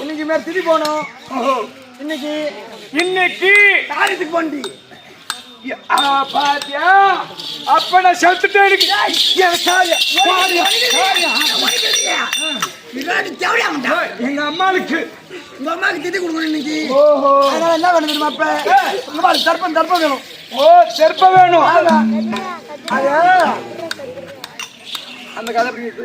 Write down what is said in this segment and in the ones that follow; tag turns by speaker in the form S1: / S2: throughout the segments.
S1: இன்னைக்கு மேல திதி போனோம். இன்னைக்கு
S2: இன்னைக்கு
S1: காரியத்துக்கு போண்டி.
S2: பாத்தியா? அப்ப நான் செத்துட்டேன். எங்க அம்மாளுக்கு.
S1: உங்க அம்மாக்கு திதி கொடுக்கணும் இன்னைக்கு.
S2: ஓஹோ.
S1: அதனால என்ன வேணும் தெரியுமா அப்ப? பாரு தர்ப்பம் தர்ப்பம் வேணும்.
S2: ஓ செருப்ப வேணும்.
S1: அந்த கதை இருக்கு?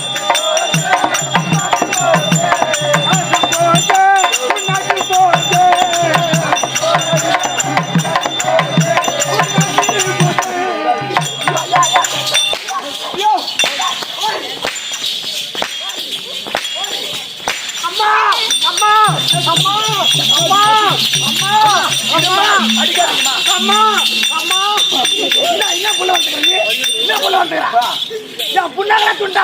S2: அம்மா அடிக்காதீங்கம்மா. அம்மா அம்மா.
S1: என்ன என்ன புள்ள வந்துக்கிறீங்க என்ன புள்ள வந்துக்கிறா என் புண்ணாங்களா
S2: துண்டா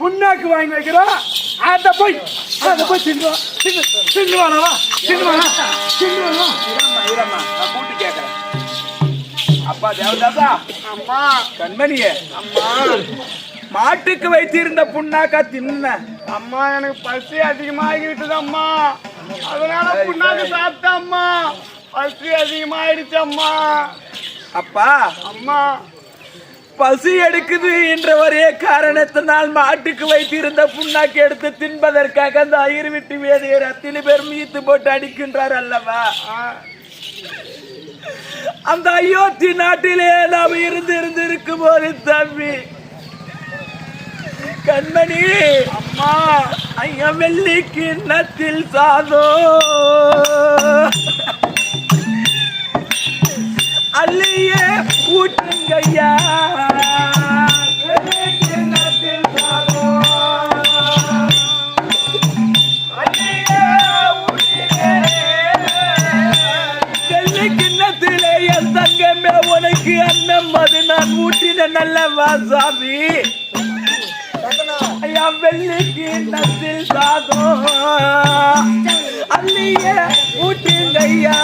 S2: புண்ணாக்கு வாங்கி வைக்கிறோம். அதை போய் அதை போய் தின்னுவான் தின்னு தின்னுவானவா தின்னுவானா? தின்னுவானா?
S1: இரும்மா, இரும்மா, நான் கூட்டு கேட்கறேன். அப்பா தேவதாசா.
S2: அம்மா.
S1: கண்மணியே.
S2: அம்மா.
S1: மாட்டுக்கு வைத்திருந்த புண்ணாக்கா தின்ன.
S2: அம்மா எனக்கு பசி அதிகமாகிவிட்டது அம்மா. அதனால புண்ணாக்கு சாப்பிட்டேன் அம்மா. பசி அதிகமாயிடுச்சு அம்மா.
S1: அப்பா.
S2: அம்மா.
S1: பசி எடுக்குது என்ற ஒரே காரணத்தினால் மாட்டுக்கு வைத்திருந்த புண்ணாக்கு எடுத்து தின்பதற்காக அந்த ஐயர் விட்டு வேதையர் அத்தனை பேர் மீத்து போட்டு அடிக்கின்றார் அல்லவா?
S2: ஆ,
S1: அந்த அயோத்தி நாட்டிலே நாம் இருந்து இருந்து இருக்கும் போது தம்பி கண்மணி
S2: அம்மா
S1: ஐயா வெள்ளி கிண்ணத்தில் சாதோ. அள்ளியே ஊற்றுங்கய்யா. தங்கமே உனக்கு அண்ணம் அது நான் ஊற்றின நல்ல வாசாமி ஐயா வெள்ளிக்கு நத்தில் சாதம். அள்ளிய ஊற்றுங்கய்யா.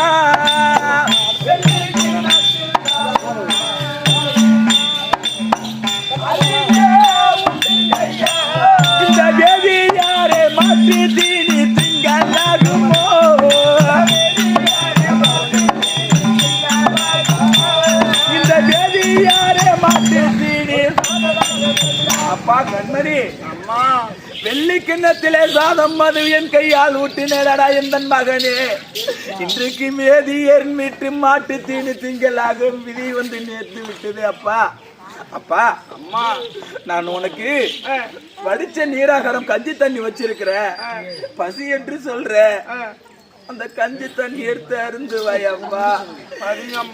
S1: கண்மணி
S2: அம்மா
S1: வெள்ளி கிண்ணத்திலே சாதம் மது என் கையால் ஊட்டினடா எந்த மகனே. இன்றைக்கு மேதி எர்மிட்டு மாட்டு தீனி திங்களாக விதி வந்து நேர்த்து விட்டது அப்பா. அப்பா
S2: அம்மா
S1: நான் உனக்கு வடிச்ச நீராகாரம் கஞ்சி தண்ணி வச்சிருக்கிறேன். பசி என்று சொல்ற அந்த கஞ்சி தண்ணி தண்ணீர் தருந்துவாய்
S2: அம்மா.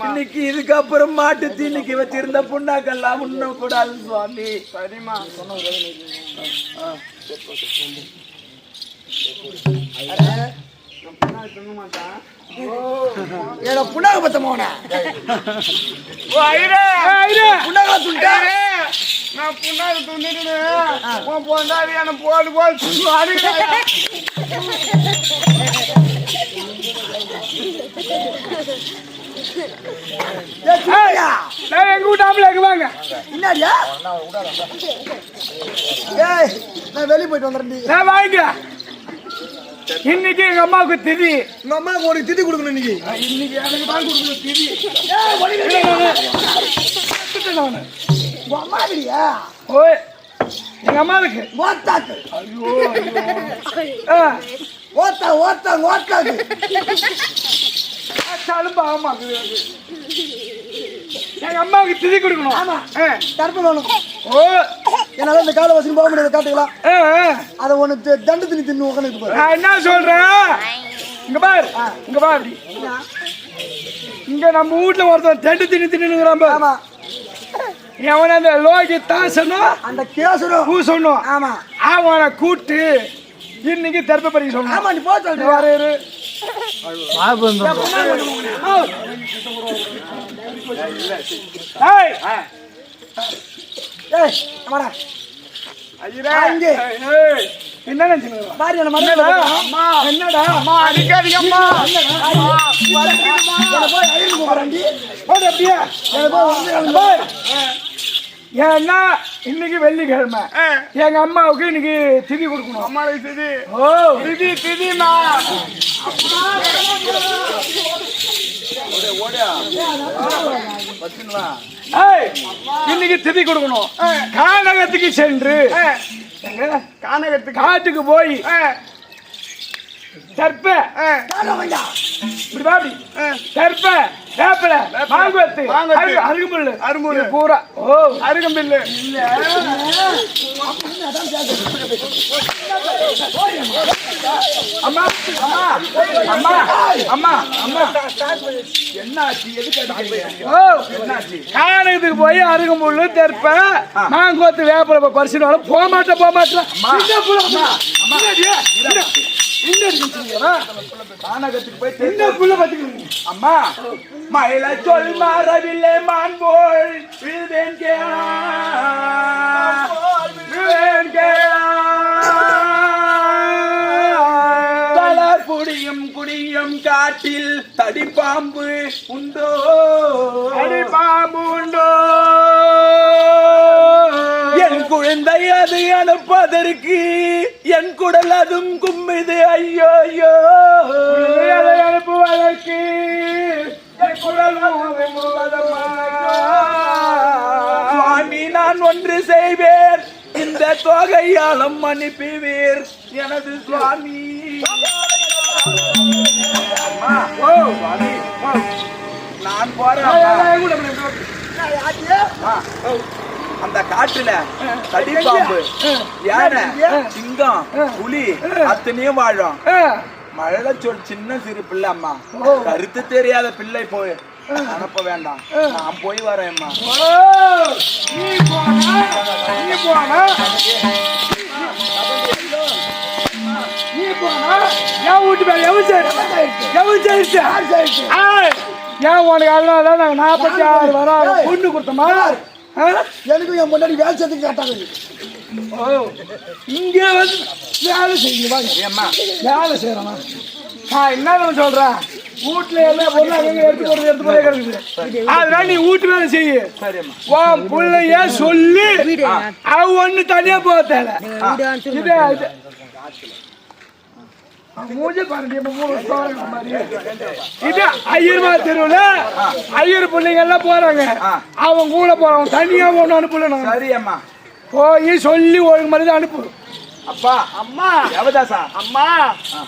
S1: இன்னைக்கு இதுக்கப்புறம் மாட்டு தீனிக்கு வச்சிருந்த புண்ணாக்கெல்லாம் உண்ண கூடாது சுவாமி
S2: சரிமா
S1: என்னோட புண்ணாக
S2: பத்தமோனா
S1: புண்ணாக
S2: சொல்லிட்டேன் நான் புண்ணாக துணிட்டு உன் பொண்டாடி எனக்கு போடு எங்க வீட்டாமல எங்க வாங்க
S1: என்னடியா ஏய் நான் வெளிய போயிட்டு வந்துறேன்
S2: நான் வாங்கிக்கிறேன் இன்னைக்கு எங்க அம்மாவுக்கு திதி
S1: உங்க அம்மாவுக்கு ஒரு திதி கொடுக்கணும் இன்னைக்கு
S2: இன்னைக்கு எனக்கு தான் கொடுக்கணும் திதி
S1: ஏய் வலிக்குது.
S2: நானு
S1: உங்க அம்மா இல்லையா
S2: ஓய் எங்க அம்மாவுக்கு.
S3: ஓத்தாக்கு
S2: ஆ,
S3: ஓத்தா ஓத்தா ஓத்தாக்கு
S2: இருக்குது. எனக்கு. எங்க அம்மாவுக்கு திதி கொடுக்கணும்.
S3: ஆமா.
S2: ஆ,
S3: கருப்பு வேணும்.
S2: ஓ.
S3: என்னால இந்த காலை வசதி போக முடியாது காட்டுக்கலாம்
S2: ஆ, ஆ.
S3: அதை ஒன்று தண்டு திணி தின்னு உட்காந்து பாரு
S2: நான் என்ன சொல்றேன்? இங்க பாரு. இங்க பாரு. இங்க நம்ம வீட்டுல ஒருத்தன் தெண்டு தின்னு தின்னுங்கிறான் பாரு.
S3: ஆமா.
S2: எவன அந்த லோகி தாசனும்
S3: அந்த கேசரும்
S2: பூசணும்
S3: ஆமா.
S2: அவனை கூட்டு இன்னைக்கு தர்ப்ப பறிக்க சொல்லணும்
S3: ஆமா நீ போ சொல்ற.
S2: வர இரு. ஏய்,
S3: ஏய். வாடா.
S2: ஏய், என்ன என்னடா? ஏன்னா இன்னைக்கு வெள்ளிக்கிழமை. எங்க அம்மாவுக்கு இன்னைக்கு திதி கொடுக்கணும். அம்மாவுக்கு திதி. ஓ. திதி திதிமா இன்னைக்கு திதி கொடுக்கணும். கானகத்துக்கு சென்று. கானகத்துக்கு. காட்டுக்கு போய் தற்ப இப்படி பாடி தற்ப வேப்பல மாங்கொத்து அருகு- அருகுமுள்ளு அருகுமுள்ளு பூரா. ஓ. அருகம்பில்லு அம்மா அம்மா அம்மா அம்மா அம்மா.
S1: என்னாச்சு? எதுக்கு
S2: ஓ. போய் அருகம்புல்லு தெற்ப மாங்கோத்து வேப்பல பரிசு போக மாட்டேன் போக மாட்டேன். அம்மா, அம்மா
S1: மயில சொல் மாறவில்லை மான் போல் விழுவேன் தளர் குடியும் குடியும் காட்டில் தடிப்பாம்பு உண்டோ?
S2: பாம்பு உண்டோ?
S1: குழந்தை அது அனுப்பதற்கு. என் குடல் அதுவும் கும்மிது. ஐயோ ஐயோ
S2: அதை அனுப்புவதற்கு. என் குரல் ஊதுவதம்மா.
S1: சுவாமி நான் ஒன்று செய்வேன். இந்த தொகையாலம் அனுப்புவீர் எனது சுவாமி. நான் போறேன் அந்த காட்டுல தடிப்பாம்பு யானை சிங்கம் புலி அத்தனையும் வாழும்.
S2: மழல
S1: மழை சொல் சின்ன சிறு பிள்ளை அம்மா. கருத்து தெரியாத பிள்ளை போய். அனுப்ப வேண்டாம். நான் போய் வரேன்மா
S2: ஓ, நீ போனா நீ போனா. நீ போனா என் வீட்டு மேல எவன் ஏன் உனக்கு அதனால தான் நாங்கள் நாற்பத்தி ஆறு வரோம் பொண்ணு கொடுத்தோமா
S3: எனக்கும் என் முன்னாடி வேலை சேர்த்துக்கு கேட்டாங்க
S2: இங்கே வந்து வேலை செய்யுங்க வாங்க. வேலை செய்யறோமா நான் என்ன சொல்றேன் வீட்டுல எல்லாம் பொருள் அங்கங்க எடுத்து போறது எடுத்து போறே கிடக்குது. அதனால நீ வீட்டு வேலை செய்யு.
S1: சரிம்மா
S2: உன் பிள்ளைய சொல்லி. அவ ஒண்ணு தனியா போக தேவை. இது ஐயர்மா தெருவுல ஐயர் பிள்ளைங்க எல்லாம் போறாங்க அவன் கூட போறான் தனியா ஒண்ணு அனுப்பல நான்
S1: சரி அம்மா
S2: போய் சொல்லி ஒழுங்கு மாதிரி தான் அனுப்பு.
S1: அப்பா.
S4: அம்மா.
S1: தேவதாசா
S4: அம்மா.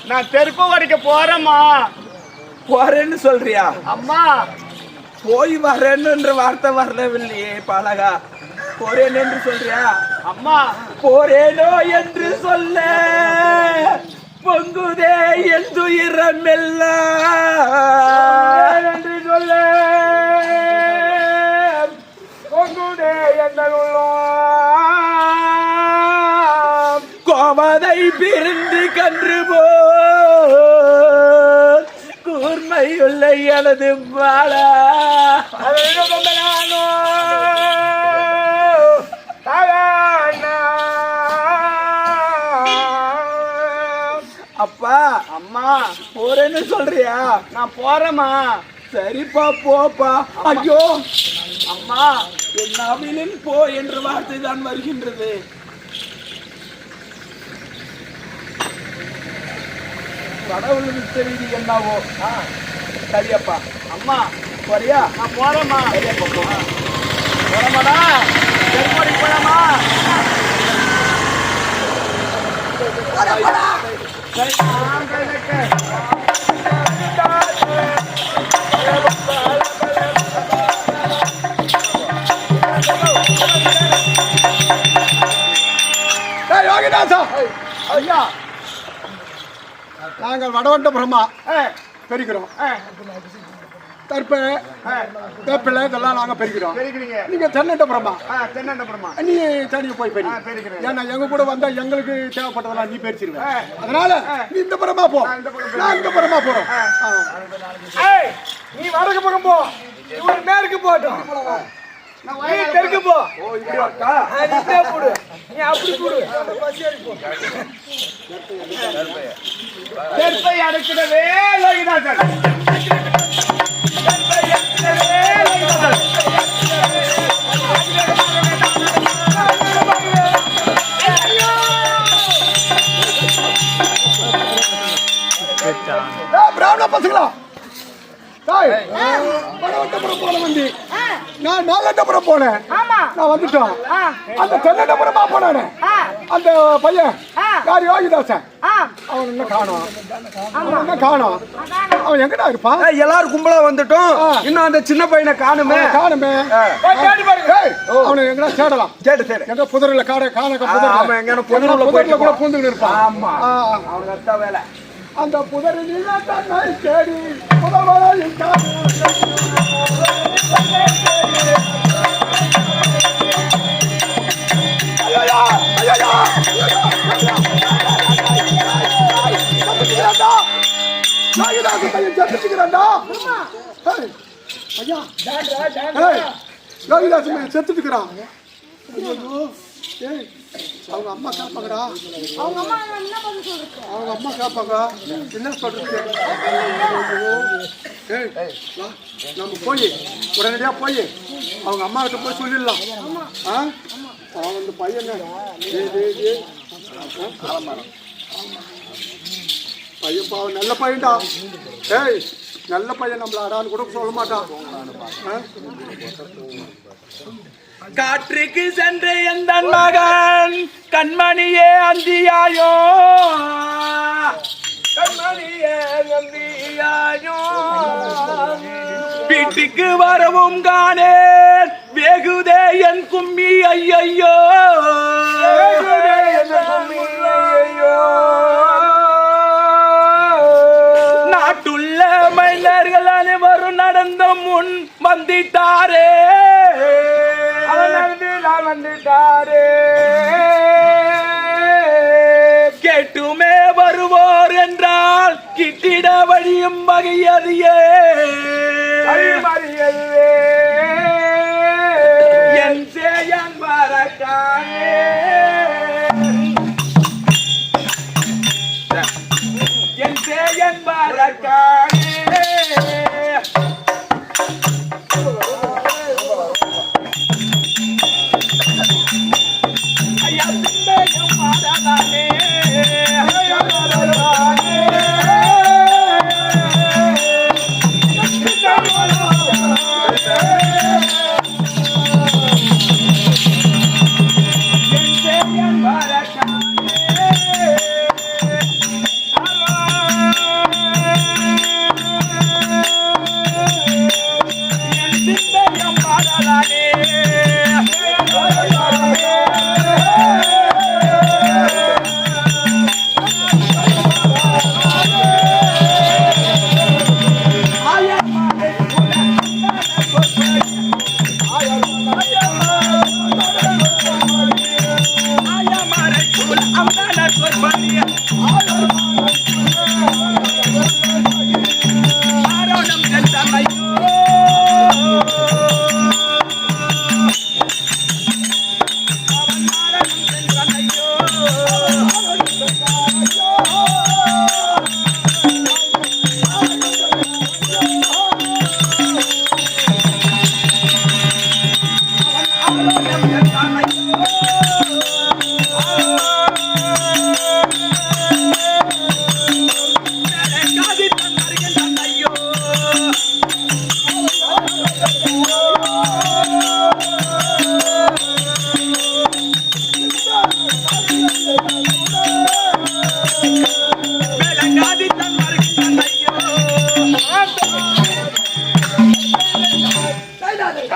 S4: நான் தெருப்பு வரைக்க போறேம்மா.
S1: போறேன்னு சொல்றியா?
S4: அம்மா.
S1: போய் வரேன்னுன்ற வார்த்தை வரவில்லையே பாலகா. போறேன் என்று சொல்றியா?
S4: அம்மா.
S1: போறேனோ என்று சொல்ல. பொங்குதே என் துயரமெல்லாம்
S2: என்று சொல்ல. பொங்குதே எங்கள் உள்ளம்.
S1: கோமதை பிரிந்து கன்று போ கூர்மையுள்ள எனது பாலா
S4: அம்மா
S1: போறேன்னு சொல்றியா?
S4: நான் போறேம்மா.
S1: சரிப்பா போப்பா. ஐயோ.
S4: அம்மா
S1: என் அவிலின் போ என்ற வார்த்தை தான் வருகின்றது. கடவுள் வித்த வீதி என்னவோ? ஆ, சரியப்பா.
S4: அம்மா
S1: சரியா
S4: நான் போறேம்மா.
S1: சரியப்பா
S4: போறேம்மாடா.
S3: வடவண்ட பிரம்மா.
S2: ஆ,
S3: பெருக்கிறோம். தற்ப வேப்பிலை இதெல்லாம் நாங்கள் பெருக்கிறோம்.
S2: பெருக்கிறீங்க.
S3: நீங்க தென்னண்ட பிரம்மா.
S2: ஆ, தென்னண்டபுரமா.
S3: நீ தனியாக போய் பெரி.
S2: ஆ, பெருக்கிறேன்.
S3: ஏன்னா எங்க கூட வந்தா எங்களுக்கு தேவைப்பட்டதெல்லாம் நீ பெருச்சிருவேன். அதனால நீ இந்த புறமா போ.
S2: நான் இந்த
S3: புறமா.
S2: நீ வடக்கு பக்கம் போ. இவர் மேற்கு போட்டும் நீ தெற்கு போ.
S1: ஓ இப்படி
S2: ஆ, நீ இப்படியே போடு நீ அப்படி போடு. தெற்பை அடைக்கிடவே லோகிதாசன். தெற்பை அடைக்கிடவே லோகிதாசன்
S3: ஏய், பிராமண பசங்களா? டேய், வடவண்டபுரம் போன வண்டி. நான் நாகண்டபுரம் போனேன். நான் வந்துட்டோம். அந்த தென்னண்டபுரமா போனானே. அந்த பையன் யார்? யோகிதாசன். அவன் என்ன காணோம்? அவன் என்ன காணோம்? அவன் எங்கடா இருப்பான்
S1: எல்லாரும் கும்பலா வந்துட்டோம். இன்னும் அந்த சின்ன பையனை காணுமே.
S3: அவனை காணுமே.
S2: தேடி
S3: அவனை எங்கடா தேடலாம்?
S1: சரி சரி
S3: எங்க புதரில் காட காண
S1: ஆமா, எங்கேயான புதருக்குள்ள
S3: புதரில் கூட பூந்துக்கிட்டு இருப்பான்.
S1: ஆமா.
S3: ஆ,
S1: அவனுக்கு வேலை.
S3: அந்த புதரில் தன்னை தேடி புதவரையில் காண அவங்க அம்மா காப்பாங்கடா
S5: அவங்க அம்மா என்ன பண்ண சொல்றது?
S3: அவங்க அம்மா காப்பாங்க என்ன சொல்றது? ஏய் நம்ம போய். உடனடியா போய். அவங்க அம்மா கிட்ட போய் சொல்லிடலாம். ஆ? அவன் அந்த பையன்? பையன் பாவம் நல்ல பையன்டா. ஏய் நல்ல பையன் நம்மள அடான்னு கூட சொல்ல மாட்டான்?
S1: காற்றுக்கு சென்று எந்த மகன் கண்மணியே அந்தியாயோ. கண்மணியே அந்தியாயோ. வீட்டுக்கு வரவும் காணே வேகுதே என் கும்மி ஐயையோ. நாட்டுள்ள மன்னர்கள் அனைவரும் நடந்த முன் வந்திட்டாரே.
S2: எல்லாம் வந்துட்டாரு.
S1: கேட்டுமே வருவோர் என்றால் கிட்டிட வழியும் வகை
S2: அறியே
S1: என் சேயன் வரக்கானே என் சேயன் வரக்கானே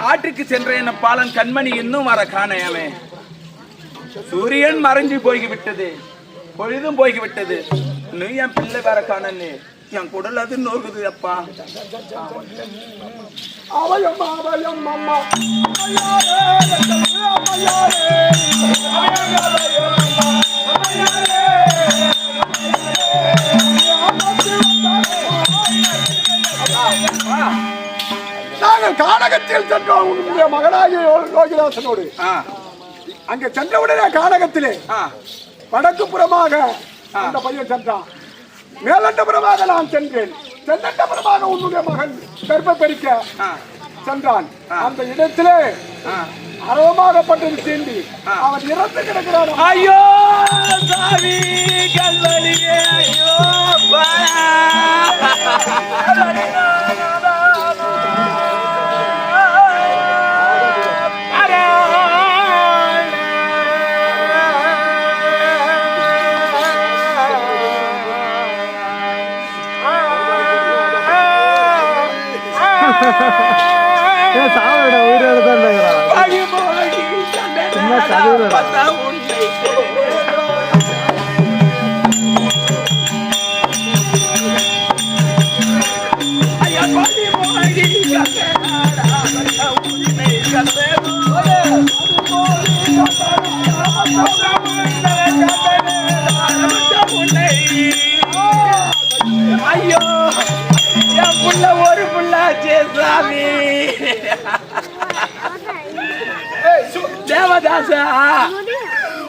S1: காட்டுக்கு சென்ற என்ன பாலன் கண்மணி இன்னும் வர காணையாமே. சூரியன் மறைஞ்சு போய்விட்டது. பொழுதும் போய்க்கு விட்டது நீ என் பிள்ளை வேற காணலே. என் குடல் அது நோக்குது அப்பா.
S3: அவயம்மா அவயம் அம்மா. நாங்கள் கானகத்தில் சென்றோம். உன்னுடைய மகனாகிய யோகிதாசனோடு. அங்க சென்றவுடனே கானகத்திலே வடக்கு புறமாக அந்த பையன் சென்றான். மேலண்டபுரமாக நான் சென்றேன். தென்னண்டபுரமாக உன்னுடைய மகன் கர்ப்ப பெருக்க சென்றான். அந்த இடத்திலே
S1: ஆ.
S3: அறவமாகப்பட்டது தீண்டி அவன் இறந்து கிடக்கிறான்.
S1: ஐயோ சாமி கல்வழியே ஐயோ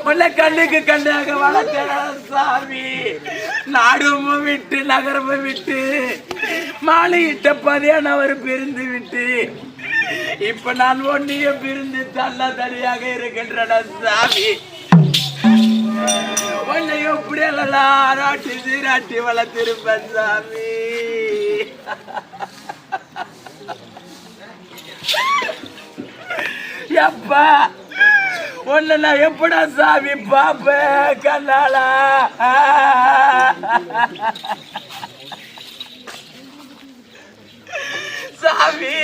S1: உன்னை கண்ணுக்கு கண்ணாக வளர்த்த சாமி. நாடும் விட்டு நகரமும் விட்டு மாலையிட்ட பதியானவர் பிரிந்து விட்டு. இப்ப நான் ஒன்னியும் பிரிந்து தள்ள தனியாக இருக்கின்றன சாமி. உன்னை எப்படியெல்லாம் ஆராட்டி சீராட்டி வளர்த்திருப்பேன் சாமி. எப்பா உன்னை நான் எப்படா சாமி பாப்பேன் கண்ணாலா? சாமி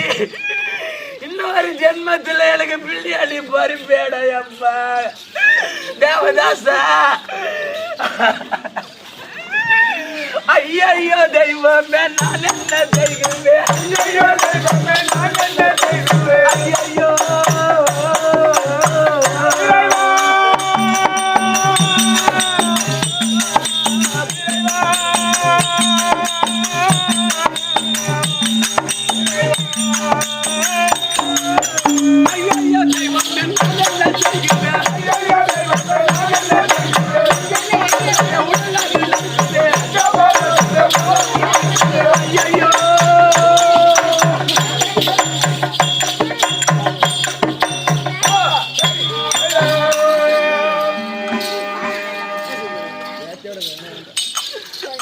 S1: இன்னொரு ஜென்மத்துல எனக்கு பிள்ளையாளி பருப்பேடா அப்பா தேவதாசா. ஐயோ தெய்வமே நான் என்ன செய்கிறேன் ஐயோ தெய்வமே நான் என்ன தெய்வம் ஐயோ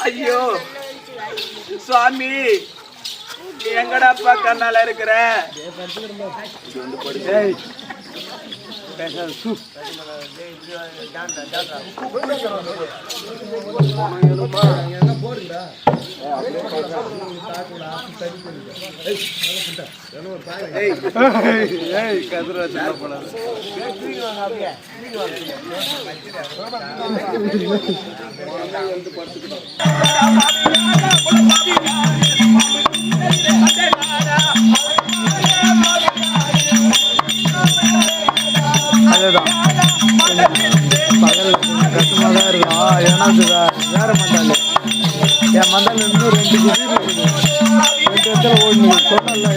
S1: ஐயோ. சுவாமி எங்கடாப்பா கண்ணால இருக்கிற?
S6: அதுதான் பகல் கஷ்டமாக தான் இருக்கும் ஏன்னா அது வேற மந்தாள் என் மந்தாள் இன்னும் ரெண்டு குதி இருக்குது ரெண்டு இடத்துல ஓடணும் சொன்னல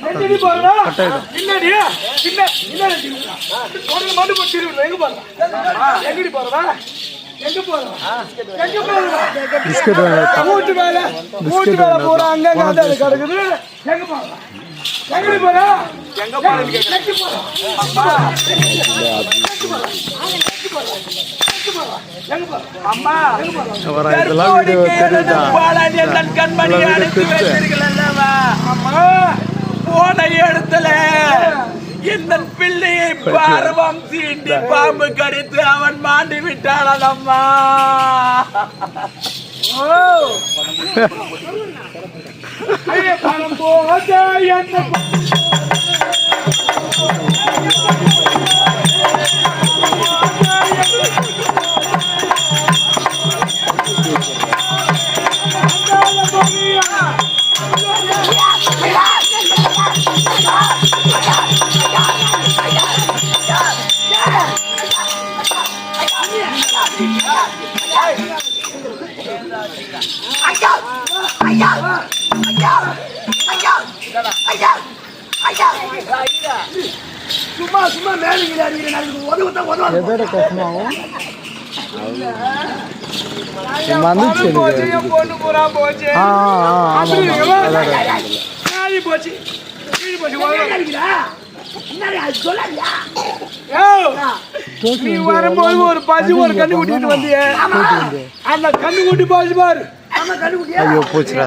S2: பின்ன பின்னாடி மண்டு போட்டு எங்க எங்கடி எங்க போறா எங்க போறா
S6: பிஸ்கட் வாங்க
S2: மூட்டு மேல மூட்டு மேல போறா அங்க அங்க அது அது கிடக்குது. எங்க போறா? எங்கடி போறா? எங்க போறா எங்க போறா? அம்மா. அம்மா.
S6: வர இதெல்லாம் வீடியோ தெரியுதா?
S1: பாலாஜி என் கண்மணி அனுப்பி. வைத்தீர்கள் அல்லவா?
S2: அம்மா.
S1: போன இடத்துல இந்த பிள்ளையை பார்வம் சீண்டி பாம்பு கடித்து அவன் மாண்டு விட்டான் அம்மா.
S2: பணம் போதே என்ன
S6: எதோட கஷ்டமாகும் வந்துச்சு ஆ ஆ ஆமாம்
S2: நாளி போச்சு நீ வரும்போது ஒரு பசு ஒரு கண்ணு குட்டிட்டு வந்தியே அந்த கண்ணு குட்டி போச்சு பாரு
S6: ஐயோ போச்சுடா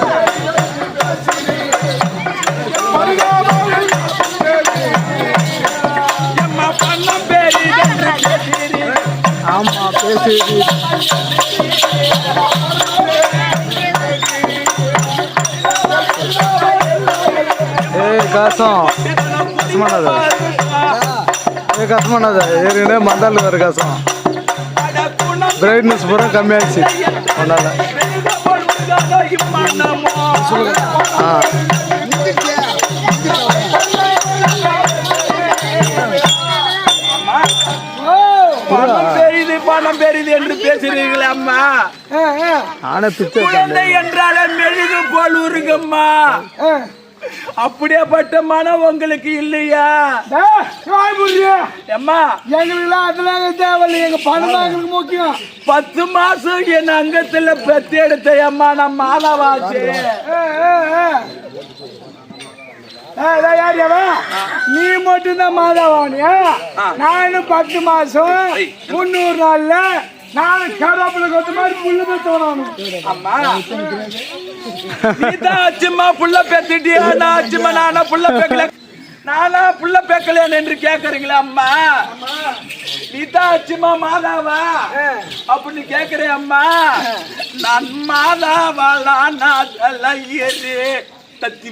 S6: அம்மா பேசுது ஏ காசம். கசமானது
S1: ஏ கசமானது
S6: ஏற்கனவே மந்தாள் வேறு காசம். பிரைட்னஸ்
S1: பூரா கம்மியாகிடுச்சு மந்தாள் பெரிது என்று பேசுறீங்களே அம்மா.
S6: ஆனே பிச்சை
S1: குழந்தை என்றாலே மெழுகு போல் உருங்கம்மா அப்படியேப்பட்ட மனம் உங்களுக்கு இல்லையா? அம்மா
S2: எங்களுக்குலாம் அதெல்லாம் தேவையில்லை. எங்க பணம் எங்களுக்கு முக்கியம்.
S1: பத்து மாசம் என் அங்கத்துல பெத்து எடுத்த அம்மா. நான் மாதாவாச்சு
S2: நீ மட்டும்தான் மாதாவானியா நானும் பத்து மாசம் முன்னூறு நாள்ல நானும் கருவேப்பிலை கொத்த மாதிரி புல்லு பெத்தவனும்
S1: அம்மா. நீதான் அச்சுமா புள்ள பெத்துட்டியா? நான் அச்சுமா நானா புள்ள பெக்கல. நானா புள்ள பெக்கலேன் என்று கேக்குறீங்களா அம்மா. நீதான் அச்சுமா மாதாவா? அப்படின்னு கேக்குறேன் அம்மா. நான் மாதாவா நான் தத்தி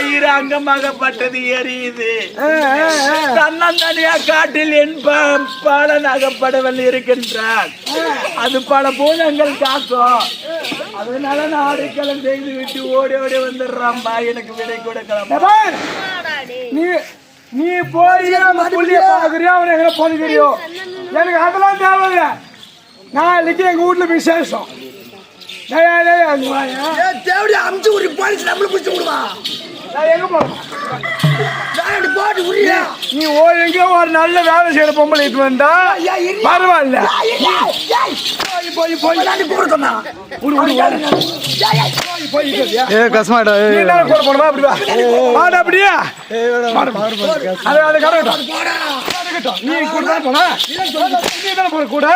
S1: வயிறு அங்கமாகப்பட்டது எரியுது. தன்னந்தனியா காட்டில் என் பாலன் அகப்படவல் இருக்கின்றான். அது பல பூதங்கள் காக்கும். அதனால நான் அடைக்கலம் செய்து விட்டு ஓடி ஓடி வந்துடுறாம்பா எனக்கு விடை கொடுக்கலாம்.
S2: நீ நீ அந்த புள்ளிய பாக்குறியோ அவனை எங்க பொழுகிறியோ எனக்கு அதெல்லாம் தேவையில்ல. நாளைக்கு எங்க வீட்டுல விசேஷம். டேய், டேய், அங்க வாயா.
S3: தேவடி அமுச்சு ஒரு போலீஸ் நம்மள பிடிச்சு விடுவா.
S2: நீ ஓ எங்க ஒரு நல்ல வேலை செய்யற பொம்பளை இட்டு வந்தா பரவாயில்ல. போய் போய்?
S6: ஏ
S2: என்ன கூட போடுவா அப்படி வா. வாடா அப்படியே. அது அது கடக்கட்டும் நீ கூட தான் போனா? நீ தானே போற கூட?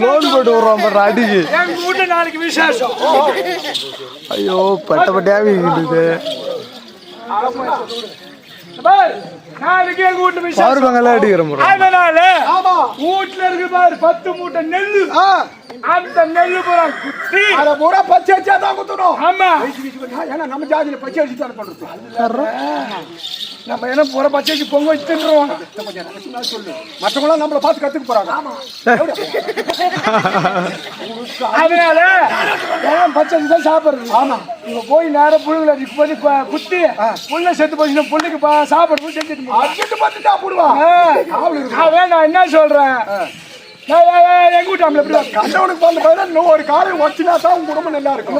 S6: லோன் போட்டு விடுறான் பாரு அடிக்கு.
S2: நாளைக்கு விசேஷம்.
S6: ஐயோ பட்ட பட்டையாவே இருக்குது
S2: பாரு நாளைக்கு எங்க வீட்டுல
S6: பவர் பங்கெல்லாம் அடிக்கிறேன் bro.
S2: அதனால
S3: ஆமா.
S2: வீட்டுல இருக்கு பாரு பத்து மூட்டை நெல்லு.
S3: ஆ.
S2: அந்த நெல்லு பூரா குத்தி.
S3: அத பூரா பச்சை அடிச்சா தான் குத்தணும்.
S2: ஆமா.
S3: ஏன்னா நம்ம ஜாதியில பச்சை அடிச்சு தான் பண்றது
S2: நம்ம என்ன போற பச்சைக்கு பொங்க வச்சு தின்றுவோம்
S3: மற்றவங்களாம் நம்மள பார்த்து கத்துக்க போறாங்க.
S2: அதனால ஏன் பச்சை தான் சாப்பிடுறது. ஆமா. இங்க போய் நேரம் புழுங்களை கு- குத்தி புள்ள செத்து போச்சுன்னா புள்ளைக்கு சாப்பிடுறது செஞ்சுட்டு.
S3: அடிச்சுட்டு
S2: ஆ, அவன் நான் என்ன சொல்றேன்? எங்க வீட்டாமல எப்படி?
S3: கண்டவனுக்கு வந்து பாரு இன்னும் ஒரு காலம் வச்சுனா தான் உங்க குடும்பம் நல்லா இருக்கும்.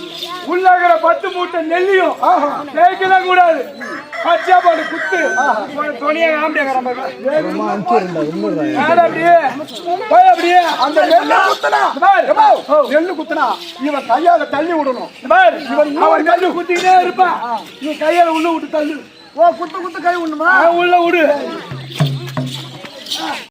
S2: இங்க வா இப்படி. இங்க பாரு. உள்ள இருக்கிற பத்து மூட்டை நெல்லியும் தேய்க்கலாம் கூடாது. பச்சை பாடு குத்து. துணியை அப்படியே போய் அப்படியே
S3: அந்த நெல்லு குத்துனா நெல்லு குத்துனா இவன் கையால தள்ளி விடணும்.
S2: பாரு. அவன் கல்லு குத்திக்கிட்டே இருப்பான் நீ கையால உள்ள விட்டு தள்ளு.
S3: ஓ குத்து குத்து கை விடணுமா?
S2: உள்ள விடு.